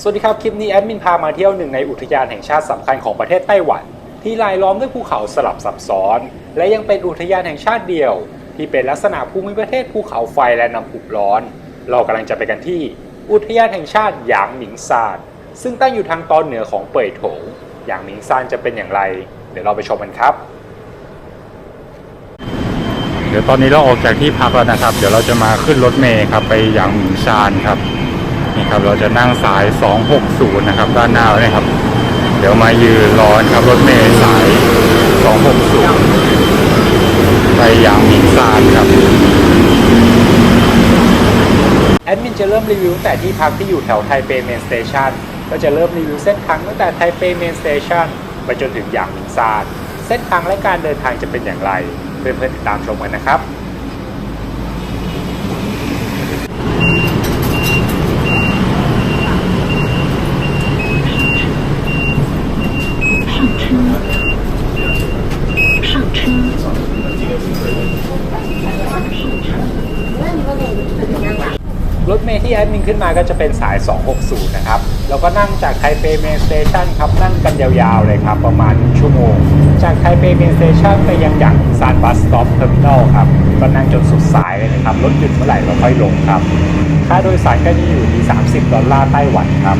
สวัสดีครับ คลิปนี้แอดมินพามาเที่ยวหนึ่งในอุทยานแห่งชาติสำคัญของประเทศไต้หวัน ที่รายล้อมด้วยภูเขาสลับซับซ้อน และยังเป็นอุทยานแห่งชาติเดียว ที่เป็นลักษณะภูมิประเทศภูเขาไฟและน้ำพุร้อน เรากำลังจะไปกันที่ อุทยานแห่งชาติหยางหมิงซานซึ่งตั้งอยู่ทางตอนเหนือของเป่ยโถงหยางหมิงซานจะเป็นอย่างไร เดี๋ยวเราไปชมกันครับ เดี๋ยวตอนนี้เราออกจากที่พักแล้วนะครับ เดี๋ยวเราจะมาขึ้นรถเมล์ครับไปหยังหมิงซานครับ นี่ครับเราจะนั่งสาย 260 นะครับ ด้านหน้าเลยครับ เดี๋ยวมายืนรอครับรถเมล์สาย 260 ไปยังมิงซานครับ แอดมินจะเริ่มรีวิวตั้งแต่ที่พักที่อยู่แถวไทเปเมนสเตชันก็จะเริ่มรีวิวเส้นทางตั้งแต่ไทเปเมนสเตชันไปจนถึงหยางมิงซานเส้นทางและการเดินทางจะเป็นอย่างไร เพื่อนๆติดตามชมกันนะครับ รถเมล์ที่แอดมินขึ้นมาก็จะเป็นสาย 260 นะครับ แล้วก็นั่งจากไทเปเมนสเตชันครับ นั่งกันยาวๆเลยครับ ประมาณชั่วโมง จากไทเปเมนสเตชันไปยังอย่างซานบัสสต็อปเทอร์มินอลครับ ก็นั่งจนสุดสายเลยนะครับ รถหยุดเมื่อไหร่เราค่อยลงครับ ค่าโดยสารก็จะอยู่ที่ 30 ดอลลาร์ไต้หวันครับ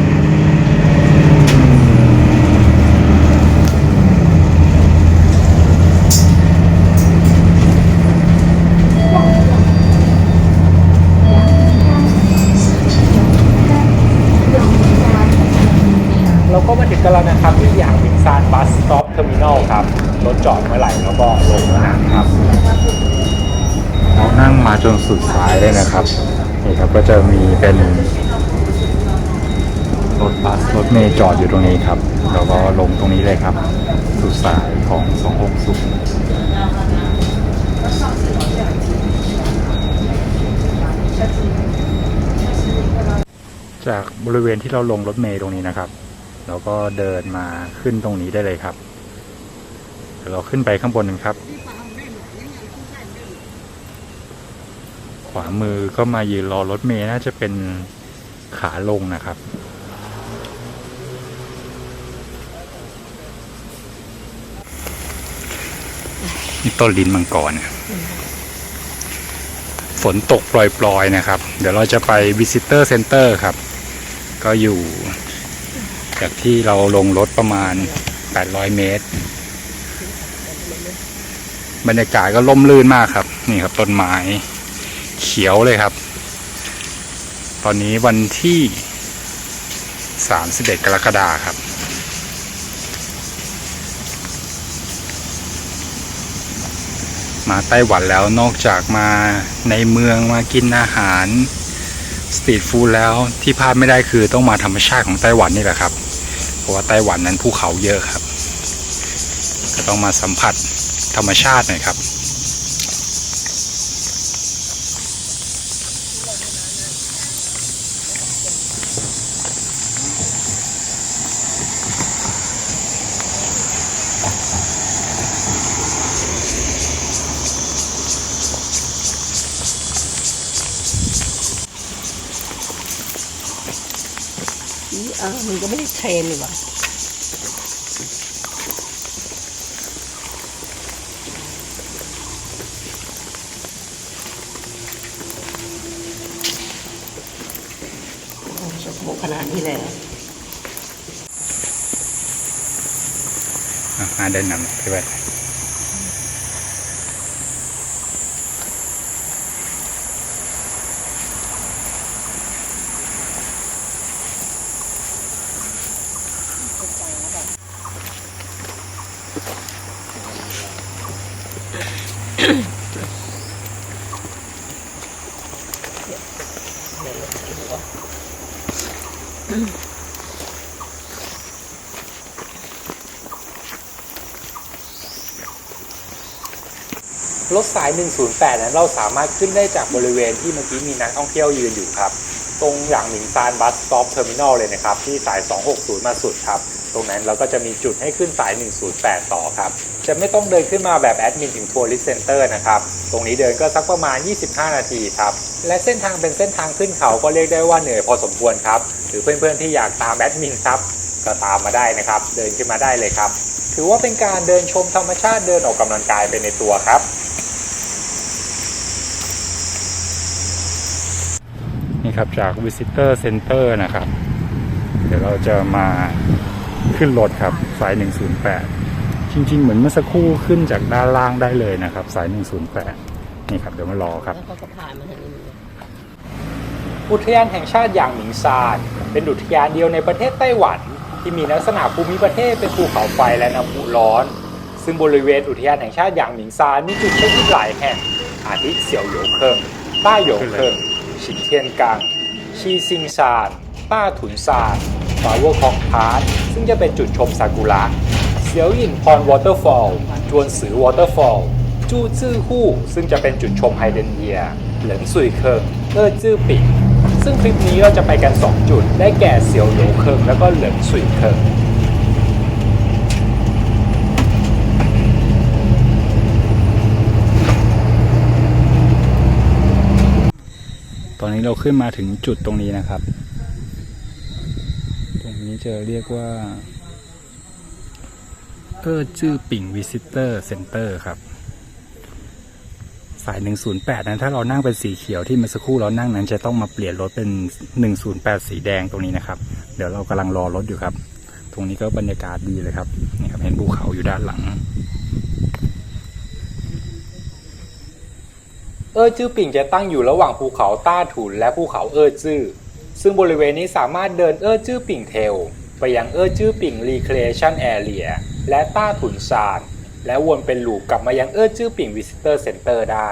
ก็มาถึงกันแล้วนะครับที่อย่างมิงซานบัสสต็อปเทอร์มินอลครับรถจอดเมื่อไหร่แล้วก็ลงเมื่อนั้นครับเรานั่งมาจนสุดสายเลยนะครับนี่ครับก็จะมีเป็นรถบัสรถเมล์จอดอยู่ตรงนี้ครับแล้วก็ลงตรงนี้เลยครับ สุดสายของ260จากบริเวณที่เราลงรถเมล์ตรงนี้นะครับ เราก็เดินมาขึ้นตรงนี้ได้เลยครับเดี๋ยวเราขึ้นไปข้างบนกันครับ ขวามือก็มายืนรอรถเมล์น่าจะเป็นขาลงนะครับ นี่ต้นลิ้นมังกรฝนตกปล่อยๆนะครับ เดี๋ยวเราจะไป Visitor Center ครับ ก็อยู่ จากที่เราลงรถประมาณ 800 เมตร บรรยากาศก็ล่มลื่นมากครับ นี่ครับต้นไม้เขียวเลยครับ ตอนนี้วันที่ 31 กรกฎาคมครับมาไต้หวันแล้วนอกจากมาในเมืองมากินอาหาร สตรีทฟู้ดแล้วที่พลาดไม่ได้คือต้องมาธรรมชาติของไต้หวันนี่แหละครับ เพราะว่าไต้หวันนั้นภูเขาเยอะครับ ก็ต้องมาสัมผัสธรรมชาติหน่อยครับ ออมันก็ไม่ได้เทรนนี่หว่าโอ้สกปรกขนาดนี้เลยเหรออะมาเดินนำไปไป รถสาย 108 นั้นเราสามารถขึ้นได้จากบริเวณที่เมื่อกี้มีนักท่องเที่ยวยืนอยู่ครับ ตรงอย่างหมิงซานบัสสต็อปเทอร์มินอลเลยนะครับที่สาย 260 มาสุดครับ ตรงนั้นเราก็จะมีจุดให้ขึ้นสาย 108 ต่อครับ จะไม่ต้องเดินขึ้นมาแบบแอดมินถึงทัวริสเซ็นเตอร์นะครับ ตรงนี้เดินก็สักประมาณ 25 นาทีครับ และเส้นทางเป็นเส้นทางขึ้นเขาก็เรียกได้ว่าเหนื่อยพอสมควรครับ หรือเพื่อนๆที่อยากตามแอดมินครับก็ตามมาได้นะครับ เดินขึ้นมาได้เลยครับ ถือว่าเป็นการเดินชมธรรมชาติเดินออกกำลังกายไปในตัวครับ นี่ครับจาก Visitor Center นะครับ เดี๋ยวเราจะมาขึ้นรถครับ สาย 108 จริง ๆ เหมือนเมื่อสักครู่ขึ้นจากด้านล่างได้เลยนะครับ สาย 108 นี่ครับ เดี๋ยวมารอครับ แล้วก็ผ่านมาทางนี้อุทยานแห่งชาติหยางหมิงซานเป็นอุทยานเดียวในประเทศไต้หวัน ที่มีลักษณะภูมิประเทศเป็นภูเขาไฟและน้ำพุร้อน ซึ่งบริเวณอุทยานแห่งชาติหยางหมิงซานมีจุดเช็คอินหลายแห่งอาทิเสี่ยวโหยเคิงต้าโหยวเคิงชิงเทียนกังชีซิงซานต้าถุนซานฟาวเวอร์คอกพาร์ซึ่งจะเป็นจุดชมซากุระเสียวหยินพรวอเตอร์ฟอลจวนสือวอเตอร์ฟอลจู้จื้อฮู้ซึ่งจะเป็นจุดชมไฮเดนเยีย เหลินซุยเคิงเออจื้อปิง ซึ่งคลิปนี้เราจะไปกัน 2 จุด ได้แก่เซียวโหลเคิงแล้วก็เหลินซุยเคิงตอนนี้เราขึ้นมาถึงจุดตรงนี้นะครับ ตรงนี้จะเรียกว่าเออจื้อปิ่งวิสิเตอร์เซ็นเตอร์ครับ สาย 108 นั้นถ้าเรานั่งเป็นสีเขียวที่เมื่อสักครู่เรานั่งนั้นจะต้องมาเปลี่ยนรถเป็น 108 สีแดงตรงนี้นะครับ เดี๋ยวเรากำลังรอรถอยู่ครับ ตรงนี้ก็บรรยากาศดีเลยครับนี่ครับเห็นภูเขาอยู่ด้านหลัง เออจื้อปิ่งจะตั้งอยู่ระหว่างภูเขาต้าถุนและภูเขาเออจื้อซึ่งบริเวณนี้สามารถเดินเออจื้อปิ่งเทลไปยังเออจื้อปิ่งรีเครชั่นแอเรียและต้าถุนซาน แล้ววนเป็นลูปกลับมายังเอื้อจื้อปิ่งวิสิเตอร์เซ็นเตอร์ได้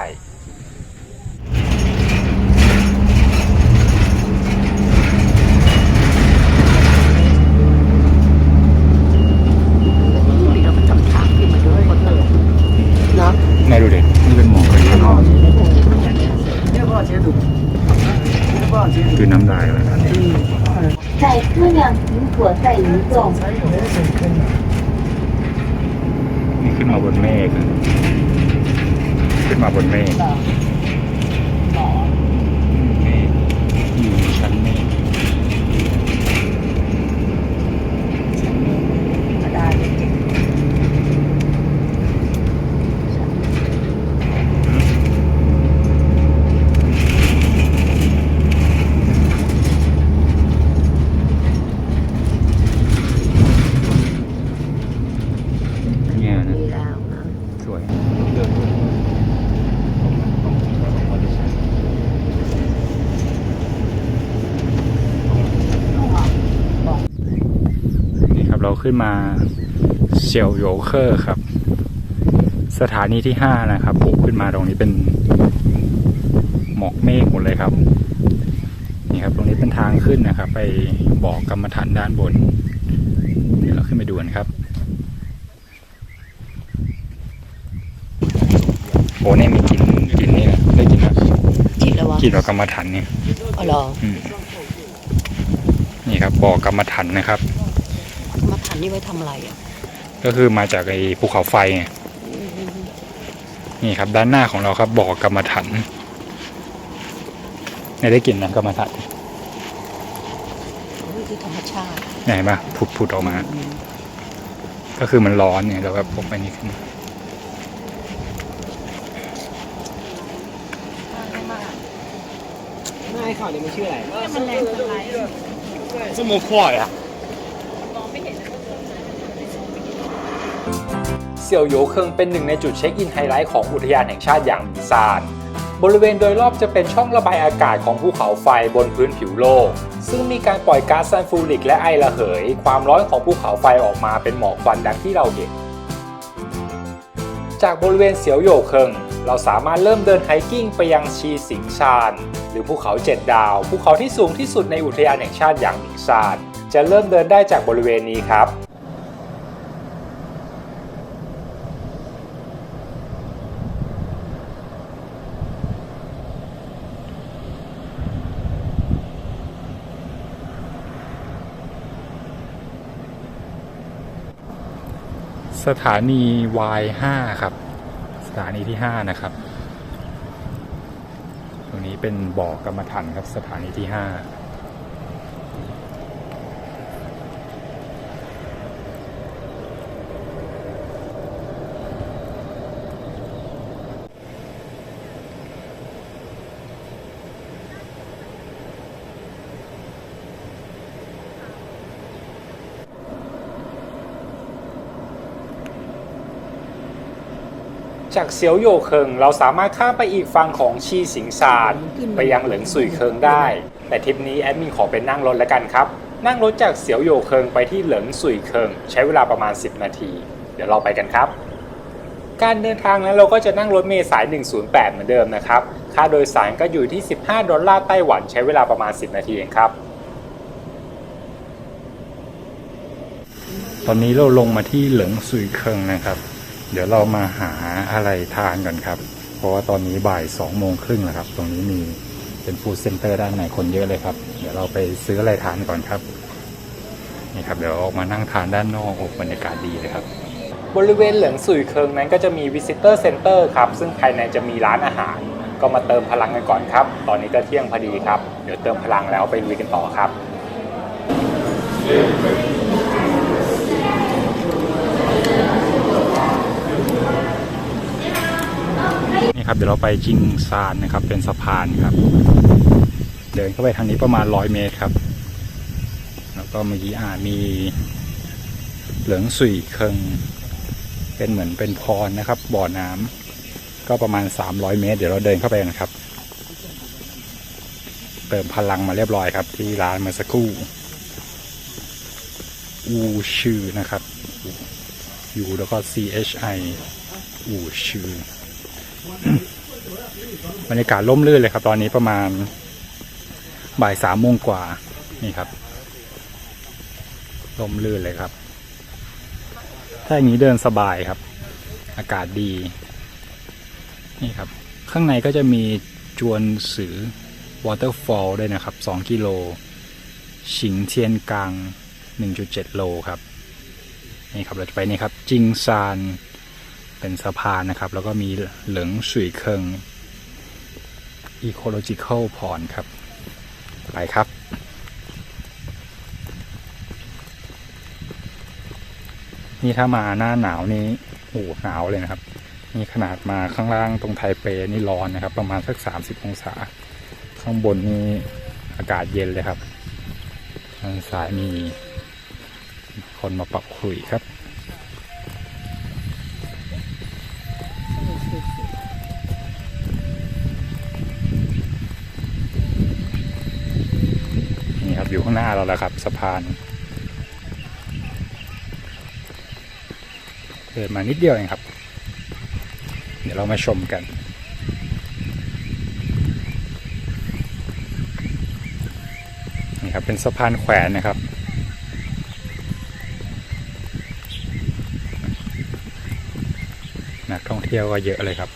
ขึ้นมาเซียวโยเคอร์ครับ สถานีที่ห้านะครับผมขึ้นมาตรงนี้เป็นหมอกเมฆหมดเลยครับนี่ครับ ตรงนี้เป็นทางขึ้นนะครับ ไปบอกกรรมฐานด้านบนเดี๋ยวเราขึ้นไปดูกันครับโอ้เนี่ยมีกลินกลินนี่นะได้กลินนะจิตแล้ววะกลินแบบกรรมฐานเนี่ยอ๋อเหรออืมนี่ครับบ่อกรรมฐานนะครับ มาทันนี่ไว้ทำอะไรอะก็คือมาจากไอ้ภูเขาไฟไงนี่ครับ ด้านหน้าของเราครับบ่อกรรมฐานเนี่ยได้กลิ่นนะกรรมฐานนี่คือธรรมชาติเนี่ยเห็นปะผุดผุดออกมา ก็คือมันร้อนเนี่ยเราก็พกไปนี่ขึ้นไม่ข่าวนี้มันชื่ออะไร มันแรงสไลด์สมุขวอ เสี่ยวโยเคิงเป็นหนึ่งในจุดเช็คอินไฮไลท์ของอุทยานแห่งชาติหยางหมิงซาน บริเวณโดยรอบจะเป็นช่องระบายอากาศของภูเขาไฟบนพื้นผิวโลก ซึ่งมีการปล่อยก๊าซซัลฟูริกและไอระเหย ความร้อนของภูเขาไฟออกมาเป็นหมอกควันดังที่เราเห็น จากบริเวณเสียวโยเคิงเราสามารถเริ่มเดินไฮกิ้งไปยังชีสิงชาน หรือภูเขาเจ็ดดาว ภูเขาที่สูงที่สุดในอุทยานแห่งชาติหยางหมิงซานจะเริ่มเดินได้จากบริเวณนี้ครับ สถานี Y5 ครับ สถานีที่ 5 นะครับ ตรงนี้เป็นบ่อกรรมฐานครับ สถานีที่ 5 จากเซียวโยเคิงเราสามารถข้ามไปอีกฝั่งของชีสิงซานไปยังเหลิงสุยเคิงได้ แต่ทริปนี้แอดมินขอเป็นนั่งรถแล้วกันครับ นั่งรถจากเซียวโยเคิงไปที่เหลิงสุยเคิง ใช้เวลาประมาณ 10 นาที เดี๋ยวเราไปกันครับ การเดินทางนั้นเราก็จะนั่งรถเมล์สาย 108 เหมือนเดิมนะครับ ค่าโดยสารก็อยู่ที่ 15 ดอลลาร์ไต้หวันใช้เวลาประมาณ 10 นาทีเองครับตอนนี้เราลงมาที่เหลิงซุยเคิงนะครับ เดี๋ยวเรามาหาอะไรทานก่อนครับ เพราะว่าตอนนี้บ่ายสองโมงครึ่งแล้วครับ ตรงนี้มีเป็นฟู้ดเซ็นเตอร์ด้านในคนเยอะเลยครับ เดี๋ยวเราไปซื้ออะไรทานก่อนครับ นี่ครับ เดี๋ยวออกมานั่งทานด้านนอกโอ้บรรยากาศดีเลยครับ บริเวณเหลิงสุยเคิงนั้นก็จะมี Visitor Center ครับ ซึ่งภายในจะมีร้านอาหาร ก็มาเติมพลังกันก่อนครับ ตอนนี้ก็เที่ยงพอดีครับ เดี๋ยวเติมพลังแล้วไปลุยกันต่อครับ นี่ครับเดี๋ยวเราไปจิงซานนะครับ เป็นสะพานครับ เดินเข้าไปทางนี้ประมาณร้อยเมตรครับ แล้วก็เมื่อกี้อ่ามีเหลืองสุยเคิงเป็นเหมือนเป็นพรนะครับ บ่อน้ำก็ประมาณ300เมตร เดี๋ยวเราเดินเข้าไปกันครับ เติมพลังมาเรียบร้อยครับ ที่ร้านเมื่อสักครู่อูชื่อนะครับยูแล้วก็ C H I อูชื่อ บรรยากาศร่มรื่นเลยครับ ตอนนี้ประมาณบ่ายสามโมงกว่านี่ครับร่มรื่นเลยครับ ถ้าอย่างนี้เดินสบายครับ อากาศดี นี่ครับ ข้างในก็จะมีจวนสือ Waterfall ด้วยนะครับ 2 กิโลฉิงเทียนกัง 1.7 โลครับ นี่ครับ เราจะไปนี่ครับ จิงซาน เป็นสะพานนะครับ แล้วก็มีเหลิงสุยเคิง Ecological Pond ครับ ไปครับนี่ถ้ามาหน้าหนาวนี่โอ้โหหนาวเลยนะครับ นี่ขนาดมาข้างล่างตรงไทเปนี่ร้อนนะครับ ประมาณสัก30องศา ข้างบนนี่อากาศเย็นเลยครับทางซ้ายมีคนมาปรับคุยครับางหน้าเราแล้วครับ สะพาน เดินมานิดเดียวเองครับ เดี๋ยวเรามาชมกันนี่ครับเป็นสะพานแขวนนะครับนักท่องเที่ยวก็เยอะเลยครับ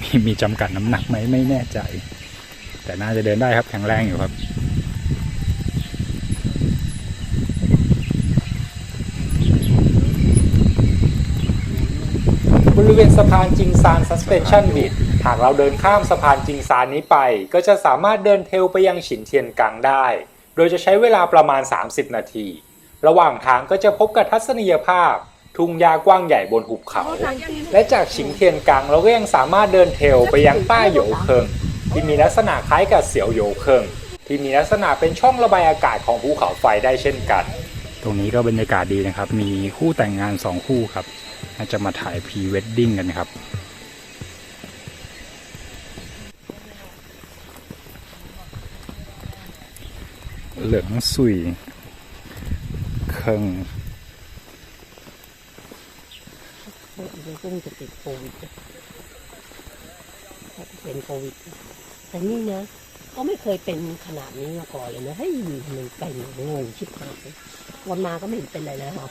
มีมีจำกัดน้ำหนักไหมไม่แน่ใจ แต่น่าจะเดินได้ครับแข็งแรงอยู่ครับ บริเวณ สะพานจิงซาน Suspension Bridge หากเราเดินข้ามสะพานจิงซานนี้ไป ก็จะสามารถเดินเทรลไปยังฉินเทียนกังได้ โดยจะใช้เวลาประมาณ 30 นาที ระหว่างทางก็จะพบกับทัศนียภาพ ทุ่งหญ้ากว้างใหญ่บนหุบเขา และจากฉิงเทียนกังเราก็ยังสามารถเดินเทรลไปยังใต้โหยวเคิงที่มีลักษณะคล้ายกับเสียวโหยวเคิงที่มีลักษณะเป็นช่องระบายอากาศของภูเขาไฟได้เช่นกัน ตรงนี้ก็บรรยากาศดีนะครับ มีคู่แต่งงานสองคู่ครับ น่าจะมาถ่ายพรีเวดดิ้งกันครับ เหลืองสุยเคิงเดี๋ยวก็จะติดโควิดถ้าเป็นโควิดแต่นี่นะก็ไม่เคยเป็นขนาดนี้มาก่อนเลยนะเฮ้ยมันเป็นงงชิบหายวันมาก็ไม่เห็นเป็นอะไรเลยหรอ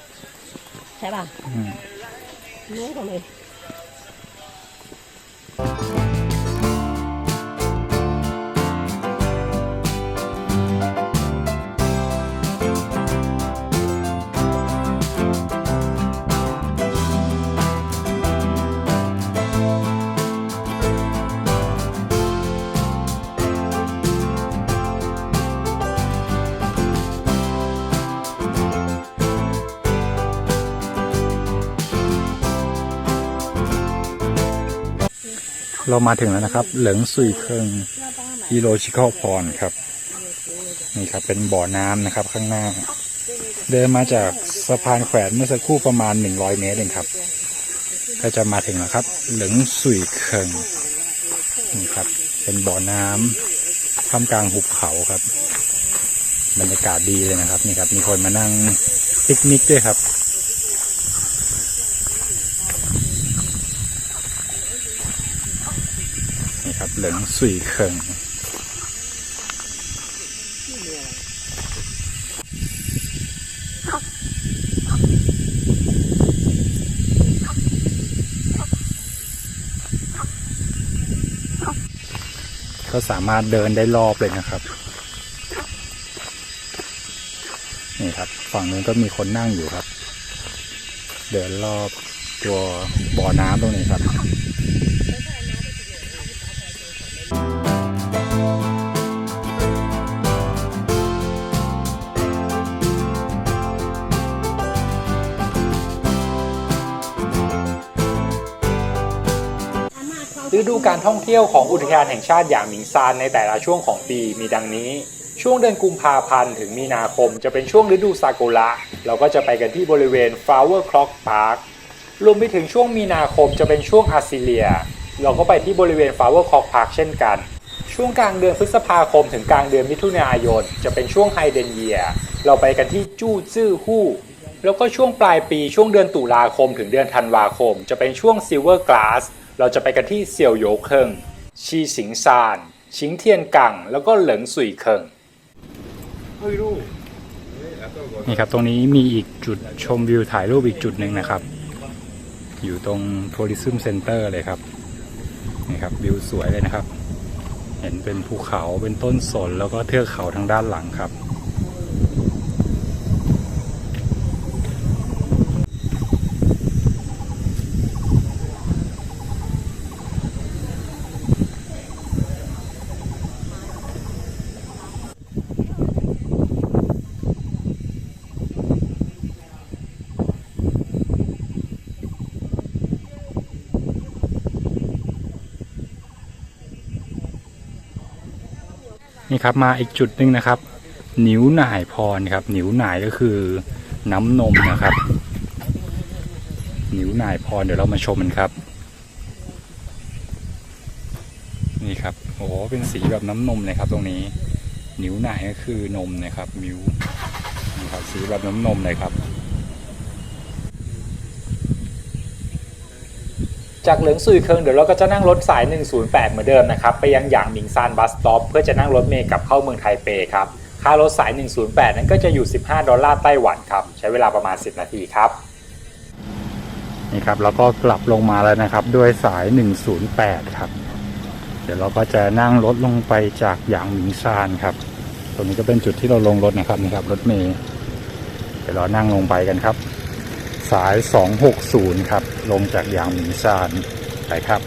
ใช่ป่ะ อืมง เรามาถึงแล้วนะครับ เหลิงซุยเคิงอีโรชิคอพรครับ นี่ครับเป็นบ่อน้ำนะครับข้างหน้า เดินมาจากสะพานแขวนเมื่อสักครู่ประมาณ100เมตรเองครับ ก็จะมาถึงแล้วครับ เหลิงซุยเคิงนี่ครับ เป็นบ่อน้ำท่ามกลางหุบเขาครับ บรรยากาศดีเลยนะครับ นี่ครับ มีคนมานั่งปิกนิกด้วยครับ นี่ครับเหลิงซุยเคิงก็สามารถเดินได้รอบเลยนะครับ นี่ครับ ฝั่งนู้นก็มีคนนั่งอยู่ครับ เดินรอบตัวบ่อน้ำตรงนี้ครับ ฤดูการท่องเที่ยวของอุทยานแห่งชาติหยางหมิงซานในแต่ละช่วงของปีมีดังนี้ ช่วงเดือนกุมภาพันธ์ถึงมีนาคมจะเป็นช่วงฤดูซากุระเราก็จะไปกันที่บริเวณ Flower Clock Park รวมไปถึงช่วงมีนาคมจะเป็นช่วงอาซิเลีย เราก็ไปที่บริเวณ Flower Clock Park เช่นกัน ช่วงกลางเดือนพฤษภาคมถึงกลางเดือนมิถุนายน จะเป็นช่วงไฮเดนเยีย เราไปกันที่จู้จื้อฮู้แล้วก็ช่วงปลายปีช่วงเดือนตุลาคมถึงเดือนธันวาคม จะเป็นช่วงซิลเวอร์กลาส เราจะไปกันที่เซียวโยเคิงชีสิงซาน ชิงเทียนกัง แล้วก็เหลิงสุยเคิงนี่ครับตรงนี้มีอีกจุดชมวิวถ่ายรูปอีกจุดหนึ่งนะครับ อยู่ตรงทัวริซึมเซ็นเตอร์เลยครับนี่ครับวิวสวยเลยนะครับ เห็นเป็นภูเขาเป็นต้นสนแล้วก็เทือกเขาทางด้านหลังครับ นี่ครับมาอีกจุดหนึ่งนะครับ นิ้วหน่ายพรครับ นิ้วหน่ายก็คือน้ำนมนะครับ นิ้วหน่ายพรเดี๋ยวเรามาชมกันครับ นี่ครับโอ้เป็นสีแบบน้ำนมเลยครับ ตรงนี้ นิ้วหน่ายก็คือนมนะครับมิวนี่ครับสีแบบน้ำนมเลยครับ จากเหลิงซุยเคิงเดี๋ยวเราก็จะนั่งรถสาย 108 เหมือนเดิมนะครับไปยังหยางหมิงซานบัสสต็อปเพื่อจะนั่งรถเมล์กลับเข้าเมืองไทเปครับค่ารถสาย 108 นั้นก็จะอยู่ 15 ดอลลาร์ไต้หวันครับใช้เวลาประมาณ 10 นาทีครับนี่ครับแล้วก็กลับลงมาแล้วนะครับด้วยสาย 108 ครับ เดี๋ยวเราก็จะนั่งรถลงไปจากหยางหมิงซานครับตรงนี้ก็เป็นจุดที่เราลงรถนะครับนี่ครับรถเมล์เดี๋ยวเรานั่งลงไปกันครับ สาย 260 ครับ ลงจากยางหมิงซานไปครับ